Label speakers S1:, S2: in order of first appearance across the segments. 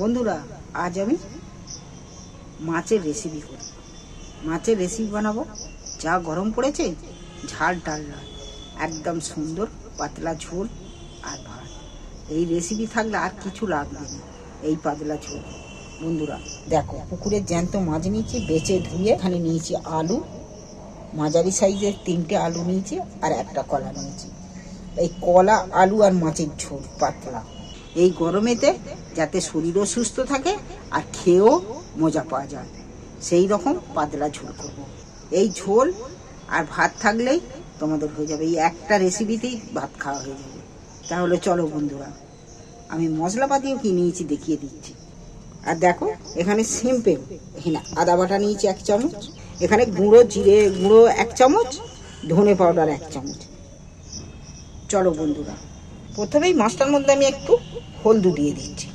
S1: বন্ধুরা, আজ আমি মাছের রেসিপি করি। মাছের রেসিপি বানাবো। যা গরম পড়েছে, ঝাল ডাল নয় একদম সুন্দর, পাতলা ঝোল আর ভাত। এই রেসিপি থাকলে আর কিছু লাগবে না এই পাতলা ঝোল। বন্ধুরা, দেখো পুকুরের জ্যান্ত মাছ নিয়েছি, বেচে ধুয়ে এখানে নিয়েছি আলু। মাঝারি সাইজের তিনটে আলু নিয়েছি আর একটা কলা নিয়েছি। এই কলা, আলু আর মাছের ঝোল, পাতলা। এই গরমেতে যাতে শরীরও সুস্থ থাকে আর খেয়েও মজা পাওয়া যায়। সেই রকম পাতলা ঝোল করব। এই ঝোল আর ভাত থাকলেই তোমাদের হয়ে যাবে। এই একটা রেসিপিতেই ভাত খাওয়া হয়ে যাবে। তাহলে চলো বন্ধুরা, আমি মশলাপাতিও কি নিয়েছি দেখিয়ে দিচ্ছি। আর দেখো, এখানে সিম্পল। এখানে আদা বাটা নিয়েছি এক চামচ, এখানে গুঁড়ো জিরে গুঁড়ো এক চামচ, ধনে পাউডার এক চামচ। চলো বন্ধুরা, প্রথমেই মাছটার মধ্যে আমি একটু হলদু দিয়ে দিচ্ছি।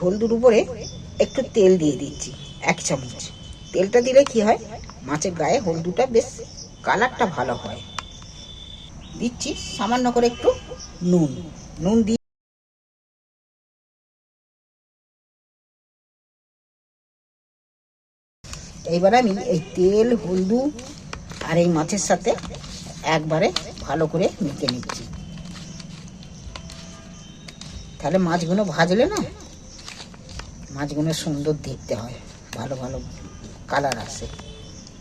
S1: হলদুর উপরে একটু তেল দিয়ে দিচ্ছি, এক চামচ। তেলটা দিলে কি হয়? মাছের গায়ে হলদুটা বেশ কালারটা ভালো হয়। দিচ্ছি সামান্য করে একটু নুন। নুন দিয়ে এইবার আমি এই তেল, হলদু আর এই মাছের সাথে একবারে ভালো করে মেখে নিচ্ছি। তাহলে মাছগুলো ভাজলে না, মাছগুলো সুন্দর দেখতে হয়, ভালো ভালো কালার আসে,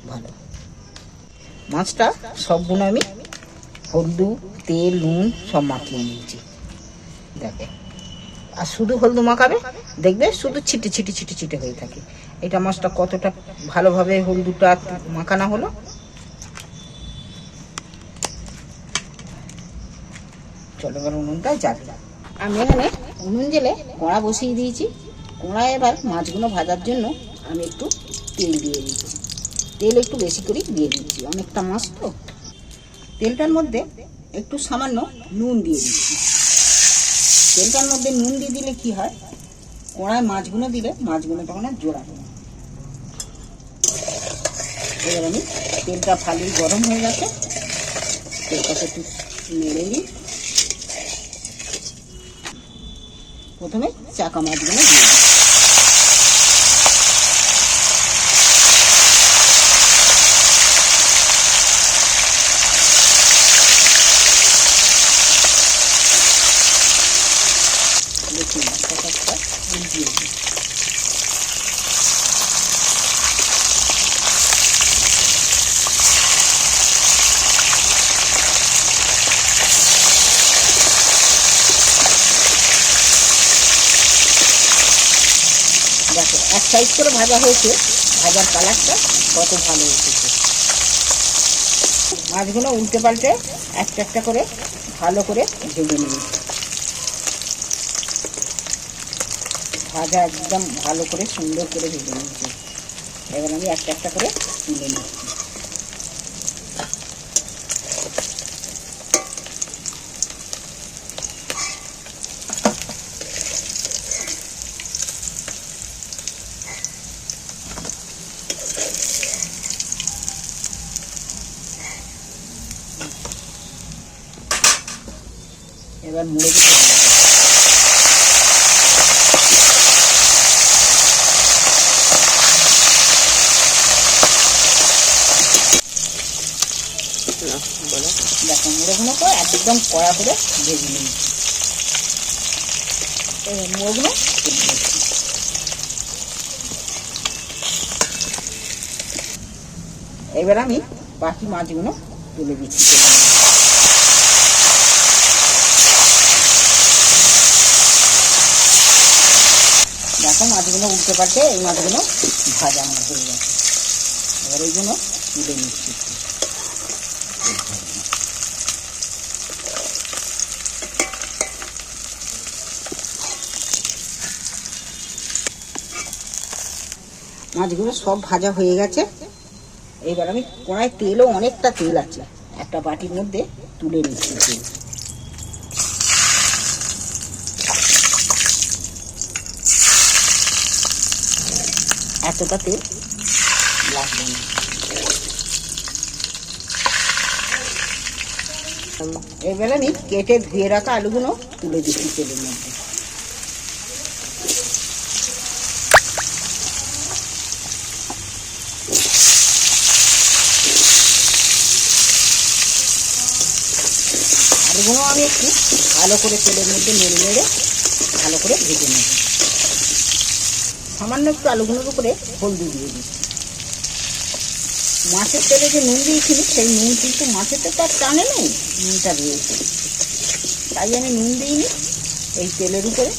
S1: ভালো। মাছটা সবগুলো আমি হলদু, তেল, নুন সব মাখিয়ে নিয়েছি দেখো। আর শুধু হলদু মাখাবে? দেখবে শুধু ছিটে ছিটে ছিটে ছিটে হয়ে থাকে। এটা মাছটা কতটা ভালোভাবে হলদুটা মাখানো হলো? চলো এবার উনুনটা জ্বালি আমি এখানে উনুন জেলে কড়া বসিয়ে দিয়েছি। কড়ায় এবার মাছগুলো ভাজার জন্য আমি একটু তেল দিয়ে দিচ্ছি। তেল একটু বেশি করে দিয়ে দিচ্ছি, অনেকটা মাছ তো। তেলটার মধ্যে একটু সামান্য নুন দিয়ে দিচ্ছি। তেলটার মধ্যে নুন দিয়ে দিলে কি হয়? কড়ায় মাছগুলো দিলে মাছগুলো তখন আর জোড়াবে না। এবার আমি তেলটা ফালি গরম হয়ে গেছে। তেলটাকে একটু নেড়ে নিই। প্রথমে চাকা মাছগুলো দিয়ে দিই দেখুন চাকাটা দিয়ে দিই দেখো, এক সাইজ করে ভাজা হয়েছে, ভাজার কালারটা কত ভালো এসেছে। মাছগুলো উল্টে পাল্টে একটা একটা করে ভালো করে ভেজে নিয়ে ভাজা একদম ভালো করে সুন্দর করে ভেজে নিয়েছি। এবার আমি একটা একটা করে তুলে নিচ্ছি। এবার মুড়ে দিতে একদম কড়া করে ভেজে এবার মুড়োগুলো এবার আমি বাকি মাছগুলো তুলে দিচ্ছি। দেখো মাছগুলো উল্টে পাল্টে এই মাছগুলো ভাজা আমার হয়ে গেছে। এবার এইগুলো তুলে নিচ্ছি। মাছগুলো সব ভাজা হয়ে গেছে। এবার আমি কড়াই তেলও অনেকটা তেল আছে। একটা বাটির মধ্যে তুলে নিচ্ছি। তেল এতটা তেল? লাগবে না এবারে আমি কেটে ধুয়ে রাখা আলুগুলো তুলে দিচ্ছি তেলের মধ্যে। আলুগুলো আমি একটু ভালো করে তেলের মধ্যে নেড়ে নেড়ে ভালো করে ভেজে নেব। সামান্য একটু আলুগুলোর উপরে হলদি দিয়ে দিচ্ছি। মাছের তেলে যে নুন দিয়েছিলি, সেই নুন কিন্তু মাছের তো আর টানে নেই, নুনটা দিয়েছি। তাই আমি নুন দিইনি, এই তেলের উপরে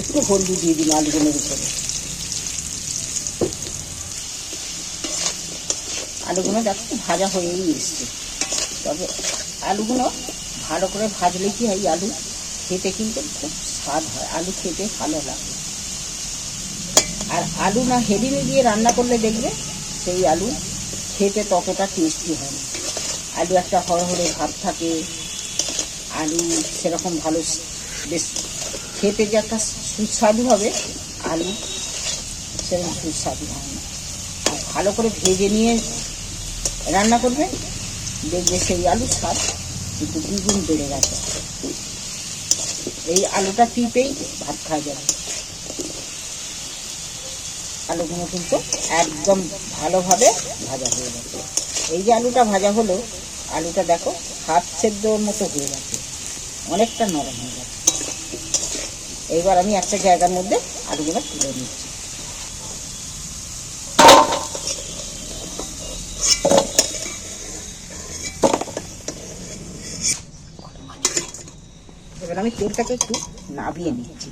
S1: একটু হলদি দিয়ে দিন আলুগুলোর উপরে। আলুগুলো দেখো, ভাজা হয়েই এসছে। তবে আলুগুলো ভালো করে ভাজলে কি হয় আলু খেতে কিন্তু খুব স্বাদ হয়, আলু খেতে ভালো লাগে। আর আলু না হেডিনে দিয়ে রান্না করলে দেখবে সেই আলু খেতে ততটা টেস্টি হয় না। আলু একটা হরহরে ভাব থাকে, আলু সেরকম ভালো বেশ খেতে যে একটা সুস্বাদু হবে, আলু সেরকম সুস্বাদু হয় না। আর ভালো করে ভেজে নিয়ে রান্না করবে, দেখবে সেই আলুর স্বাদ কিন্তু দ্বিগুণ বেড়ে গেছে। এই আলুটা টিপেই ভাত খাওয়া যাবে। আলুগুলো কিন্তু একদম ভালোভাবে ভাজা হয়ে গেছে। এই যে আলুটা ভাজা হলো, আলুটা দেখো হাফ সেদ্ধর মতো হয়ে গেছে। অনেকটা নরম হয়ে গেছে। এইবার আমি একটা জায়গার মধ্যে আলুগুলো তুলে নিচ্ছি। এবার আমি তেলটাকে একটু নাবিয়ে নিচ্ছি।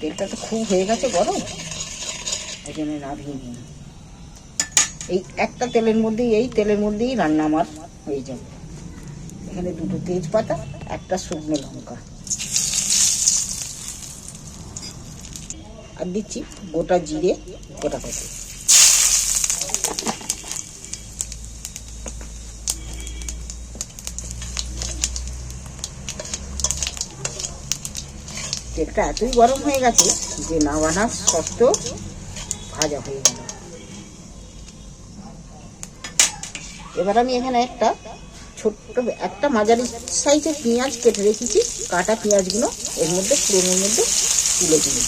S1: তেলটা তো খুব হয়ে গেছে গরম। এই জন্য নাবিয়ে নিই। এই একটা তেলের মধ্যেই, এই তেলের মধ্যেই রান্না আমার হয়ে যাবে। এখানে দুটো তেজপাতা, একটা শুকনো লঙ্কা। আর দিচ্ছি গোটা জিরে, গোটা কত তেলটা এতই গরম হয়ে গেছে যে নাবানা শক্ত ভাজা হয়ে গেল। এবার আমি এখানে একটা ছোট্ট একটা মাঝারি সাইজের পেঁয়াজ কেটে রেখেছি, কাটা পেঁয়াজগুলো এর মধ্যে ফ্রেমের মধ্যে তুলে দিই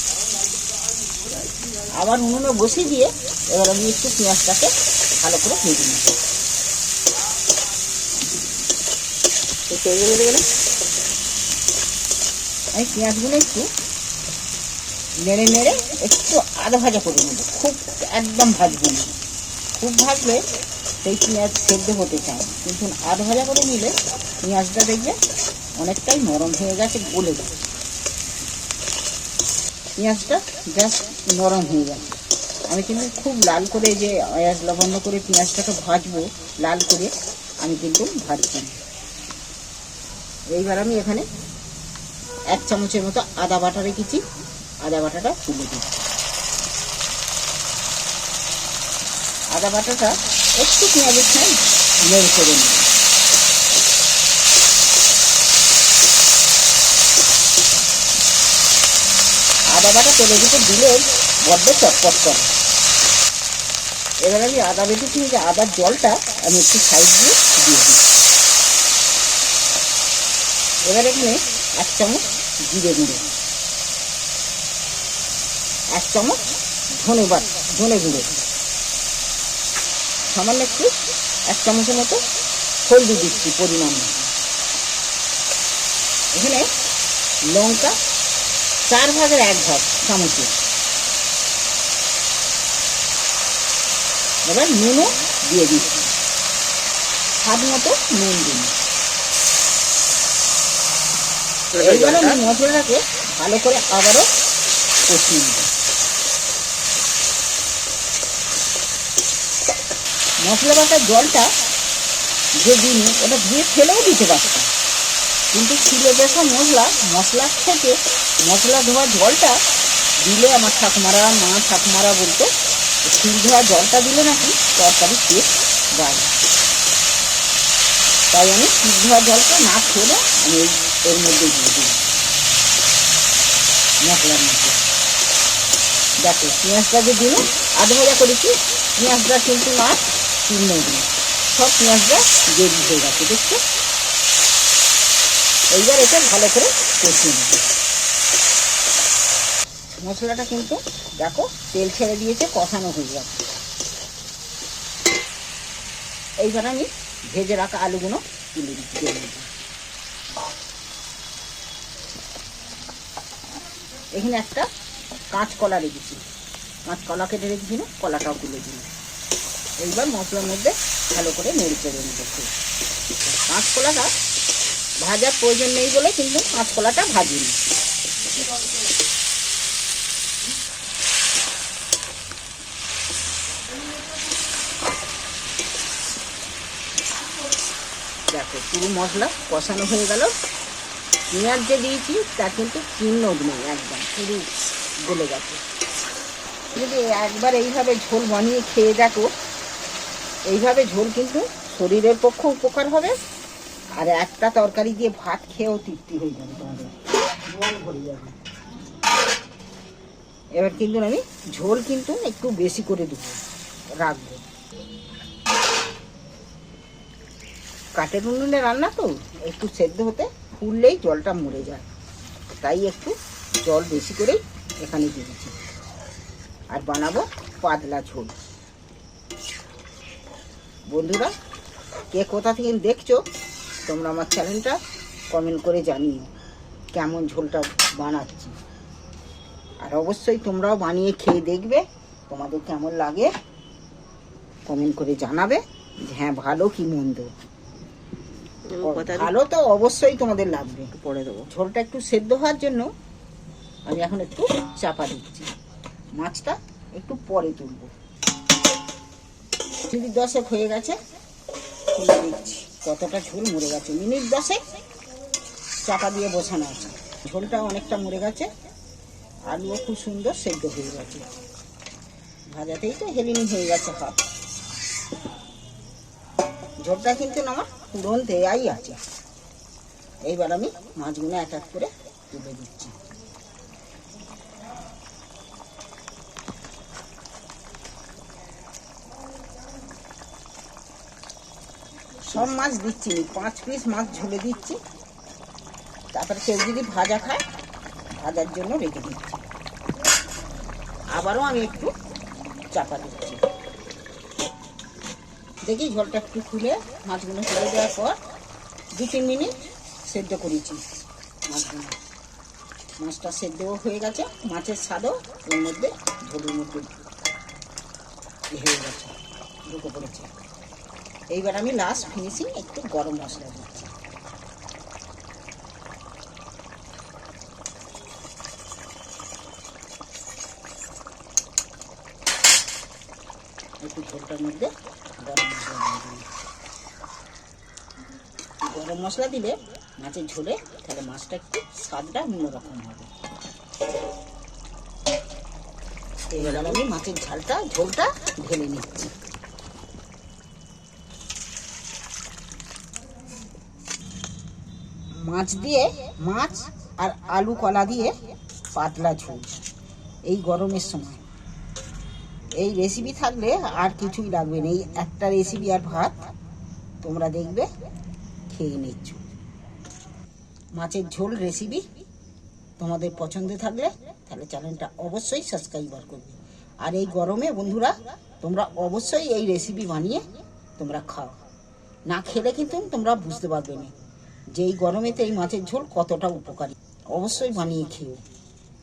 S1: আবার উনুনে বসিয়ে দিয়ে এবার আমি একটু পেঁয়াজটাকে ভালো করে ভেজে নিই গেলে। আমি পেঁয়াজগুলো একটু নেড়ে নেড়ে একটু আধা ভাজা করে নেব। খুব একদম ভাজবো না। খুব ভাজলে সেই পেঁয়াজ সেদ্ধ হতে চায় কিন্তু আধা ভাজা করে নিলে পেঁয়াজটা দেখবে অনেকটাই নরম হয়ে গেছে, গলে গেছে। পেঁয়াজটা জাস্ট নরম হয়ে গেছে। আমি কিন্তু খুব লাল করে যে আয়াজ লবণ্য করে পেঁয়াজটাকে ভাজবো, লাল করে আমি কিন্তু ভাজছি এইবার আমি এখানে এক চামচের মতো আদা বাটা রেখেছি। আদা বাটাটা তুলে দিই। আদা বাটাটা একটু পেঁয়াজের ছাই নেড়ে করে নিই। আদা বাটা তেলের ভিতর দিলে বড্ড চটপট করে। এবার আমি আদা বেটেছি যে আদার জলটা আমি একটু সাইড দিয়ে দিয়ে দিই। এবার এখানে এক চামচ জিরে গুঁড়ো। এক চামচ ধনে বাট ধনে গুঁড়ো। সামান্য একটু, এক চামচের মতো হলদি দিচ্ছি পরিমাণ। এখানে লঙ্কা চার ভাগের এক ভাগ চামচে এবার নুনও দিয়ে দিচ্ছি। স্বাদ মতো নুন দিন। এইবার মশলাটাকে ভালো করে আবারও কষিয়ে নেব। মশলা বাটার জলটা যে দিন ওটা ধুয়ে ফেলেও দিতে পারতাম। কিন্তু ছিল দেখা মশলা মশলার থেকে মশলা ধোয়া জলটা দিলে আমার ঠাকুমারা মা ঠাকুমারা বলতো শিল ধোয়া জলটা দিলে নাকি তরকারি টেস্ট বাড়ে। তাই আমি শিল ধোয়া জলটা না ফেলে আমি এর মধ্যে দিয়ে মশলার মধ্যে। দেখো, পেঁয়াজটা যে দিলে আধ ভাজা করেছি, পেঁয়াজটা কিন্তু মাছ চিহ্ন দিই সব পেঁয়াজটা রেডি হয়ে গেছে, দেখছ? এইবার এটা ভালো করে কষিয়ে নেব। মশলাটা কিন্তু, দেখো, তেল ছেড়ে দিয়েছে, কষানো হয়ে গেছে। এইবার আমি ভেজে রাখা আলুগুলো তুলে দিচ্ছি তেলের মধ্যে। এখানে একটা কাঁচকলা রেখেছি। কাঁচকলা কেটে রেখেছি না, কলাটাও তুলে দিল এইবার মশলার মধ্যে ভালো করে নেড়ে চেড়ে নিতে কাঁচকলাটা ভাজার প্রয়োজন নেই বলে কিন্তু কাঁচকলাটা ভাজিনি। দেখো পুরো মশলা কষানো হয়ে গেল। পেঁয়াজ যে দিয়েছি, তা কিন্তু চিহ্ন নেই, একদম পুরো গলে গেছে। যদি একবার এইভাবে ঝোল বানিয়ে খেয়ে দেখো, এইভাবে ঝোল কিন্তু শরীরের পক্ষে উপকার হবে, আর একটা তরকারি দিয়ে ভাত খেয়েও তৃপ্তি হয়ে যাবে তোমাদের। এবার কিন্তু আমি ঝোল কিন্তু একটু বেশি করে দেবো, রাখব। কাঠের উনুনে রান্না তো, একটু সেদ্ধ হতে ফুললেই জলটা মরে যায়। তাই একটু জল বেশি করেই এখানে দিয়েছি আর বানাবো পাতলা ঝোল। বন্ধুরা, কে কোথা থেকে দেখছ, তোমরা আমার চ্যানেলটা কমেন্ট করে জানিও কেমন ঝোলটা বানাচ্ছি। আর অবশ্যই তোমরাও বানিয়ে খেয়ে দেখবে, তোমাদের কেমন লাগে, কমেন্ট করে জানাবে যে হ্যাঁ ভালো কি মন্দ। ভালো তো অবশ্যই তোমাদের লাগবে
S2: পরে দেবো।
S1: ঝোলটা একটু সেদ্ধ হওয়ার জন্য আমি এখন একটু চাপা দিচ্ছি। মাছটা একটু পরে তুলবো। মিনিট দশেক হয়ে গেছে তুলে দিচ্ছি। কতটা ঝোল মরে গেছে। মিনিট দশেক চাপা দিয়ে বসানো আছে। ঝোলটা অনেকটা মরে গেছে আলুও খুব সুন্দর সেদ্ধ হয়ে গেছে। ভাজাতেই তো হেলিনি হয়ে গেছে হাফ ঝোলটা কিন্তু আমার পুরন দেয়াই আছে। এইবার আমি মাছগুলো এক এক করে তুলে দিচ্ছি। সব মাছ দিচ্ছি পাঁচ পিস মাছ ঝুলে দিচ্ছি। তারপর কেউ যদি ভাজা খায়, ভাজার জন্য রেখে দিচ্ছি। আবারও আমি একটু চাপা দিচ্ছি। দেখি ঝোলটা একটু খুলে মাছগুলো তুলে দেওয়ার পর দু তিন মিনিট সেদ্ধ করেছি মাছগুলো। মাছটা সেদ্ধও হয়ে গেছে, মাছের স্বাদও ওর মধ্যে ঝোলের মধ্যে হয়ে গেছে, ঢুকে পড়েছে। এইবার আমি লাস্ট ফিনিশিং একটু গরম মশলা দিচ্ছি। একটু ঝোলটার মধ্যে গরম মশলা দিলে মাছের ঝোলে তাহলে মাছটা একটু স্বাদটা অন্যরকম হবে। এবার আমি মাছের ঝালটা, ঝোলটা ঢেলে নিচ্ছি। মাছ দিয়ে মাছ আর আলু কলা দিয়ে পাতলা ঝোল। এই গরমের সময় এই রেসিপি থাকলে আর কিছুই লাগবে না। এই একটা রেসিপি আর ভাত, তোমরা দেখবে, খেয়ে নিচ্ছ। মাছের ঝোল রেসিপি তোমাদের পছন্দ থাকলে তাহলে চ্যানেলটা অবশ্যই সাবস্ক্রাইবার করবে। আর এই গরমে বন্ধুরা, তোমরা অবশ্যই এই রেসিপি বানিয়ে তোমরা খাও। না খেলে কিন্তু তোমরা বুঝতে পারবে না যে এই গরমেতে এই মাছের ঝোল কতটা উপকারী। অবশ্যই বানিয়ে খেও